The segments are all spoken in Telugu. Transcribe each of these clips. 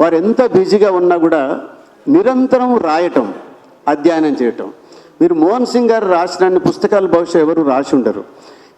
వారు ఎంత బిజీగా ఉన్నా కూడా నిరంతరం రాయటం అధ్యయనం చేయటం. మీరు మోహన్ సింగ్ గారు రాసిన పుస్తకాలు బహుశా ఎవరు రాసి ఉండరు.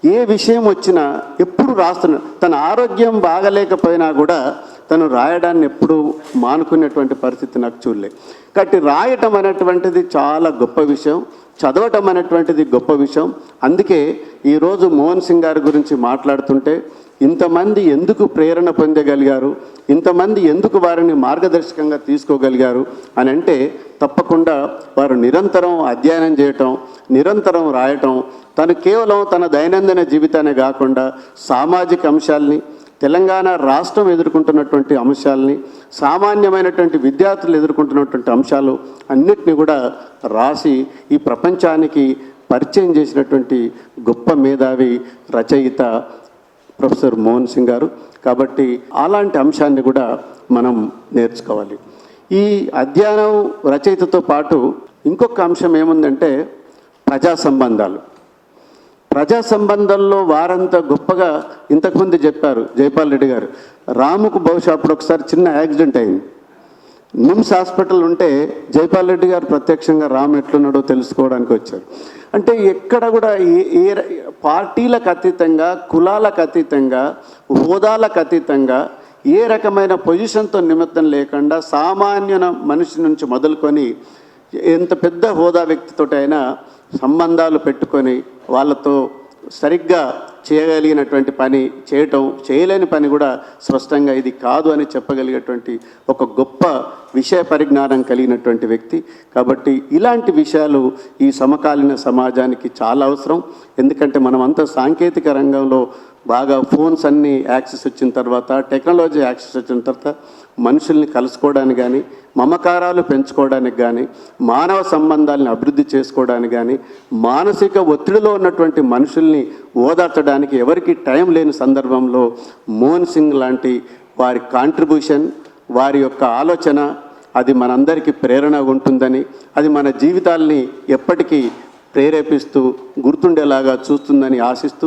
ఏ విషయం వచ్చినా ఎప్పుడు రాస్తున్న తన ఆరోగ్యం బాగలేకపోయినా కూడా తను రాయడాన్ని ఎప్పుడు మానుకునేటువంటి పరిస్థితి నాకు చూడలే. కాబట్టి రాయటం అనేటువంటిది చాలా గొప్ప విషయం చదవటం అనేటువంటిది గొప్ప విషయం. అందుకే ఈరోజు మోహన్ సింగ్ గారి గురించి మాట్లాడుతుంటే ఇంతమంది ఎందుకు ప్రేరణ పొందగలిగారు? ఇంతమంది ఎందుకు వారిని మార్గదర్శకంగా తీసుకోగలిగారు? అని అంటే తప్పకుండా వారు నిరంతరం అధ్యయనం చేయటం నిరంతరం రాయటం తను కేవలం తన దైనందిన జీవితాన్ని కాకుండా సామాజిక అంశాలని తెలంగాణ రాష్ట్రం ఎదుర్కొంటున్నటువంటి అంశాలని సామాన్యమైనటువంటి విద్యార్థులు ఎదుర్కొంటున్నటువంటి అంశాలు అన్నిటిని కూడా రాసి ఈ ప్రపంచానికి పరిచయం చేసినటువంటి గొప్ప మేధావి రచయిత ప్రొఫెసర్ మోహన్ సింగ్ గారు. కాబట్టి అలాంటి అంశాన్ని కూడా మనం నేర్చుకోవాలి. ఈ అధ్యయనం రచయితతో పాటు ఇంకొక అంశం ఏముందంటే ప్రజా సంబంధాలు. ప్రజా సంబంధంలో వారంతా గొప్పగా ఇంతకుముందు చెప్పారు జైపాల్ రెడ్డి గారు. రాముకు బహుశా అప్పుడు ఒకసారి చిన్న యాక్సిడెంట్ అయింది. నిమ్స్ హాస్పిటల్ ఉంటే జైపాల్ రెడ్డి గారు ప్రత్యక్షంగా రామ్ ఎట్లున్నాడో తెలుసుకోవడానికి వచ్చారు. అంటే ఎక్కడ కూడా ఏ ఏ పార్టీలకు అతీతంగా కులాలకు అతీతంగా హోదాలకు అతీతంగా ఏ రకమైన పొజిషన్తో నిమిత్తం లేకుండా సామాన్యున మనిషి నుంచి మొదలుకొని ఎంత పెద్ద హోదా వ్యక్తితోటైనా సంబంధాలు పెట్టుకొని వాళ్ళతో సరిగ్గా చేయగలిగినటువంటి పని చేయటం చేయలేని పని కూడా స్పష్టంగా ఇది కాదు అని చెప్పగలిగేటువంటి ఒక గొప్ప విషయ పరిజ్ఞానం కలిగినటువంటి వ్యక్తి. కాబట్టి ఇలాంటి విషయాలు ఈ సమకాలీన సమాజానికి చాలా అవసరం. ఎందుకంటే మనమంతా సాంకేతిక రంగంలో బాగా ఫోన్స్ అన్నీ యాక్సెస్ వచ్చిన తర్వాత టెక్నాలజీ యాక్సెస్ వచ్చిన తర్వాత మనుషుల్ని కలుసుకోవడానికి కానీ మమకారాలు పెంచుకోవడానికి కానీ మానవ సంబంధాలను అభివృద్ధి చేసుకోవడానికి కానీ మానసిక ఒత్తిడిలో ఉన్నటువంటి మనుషుల్ని ఓదార్చడానికి ఎవరికి టైం లేని సందర్భంలో మోహన్ సింగ్ లాంటి వారి కాంట్రిబ్యూషన్ వారి యొక్క ఆలోచన అది మనందరికీ ప్రేరణ ఉంటుందని అది మన జీవితాల్ని ఎప్పటికీ ప్రేరేపిస్తూ గుర్తుండేలాగా చూస్తుందని ఆశిస్తూ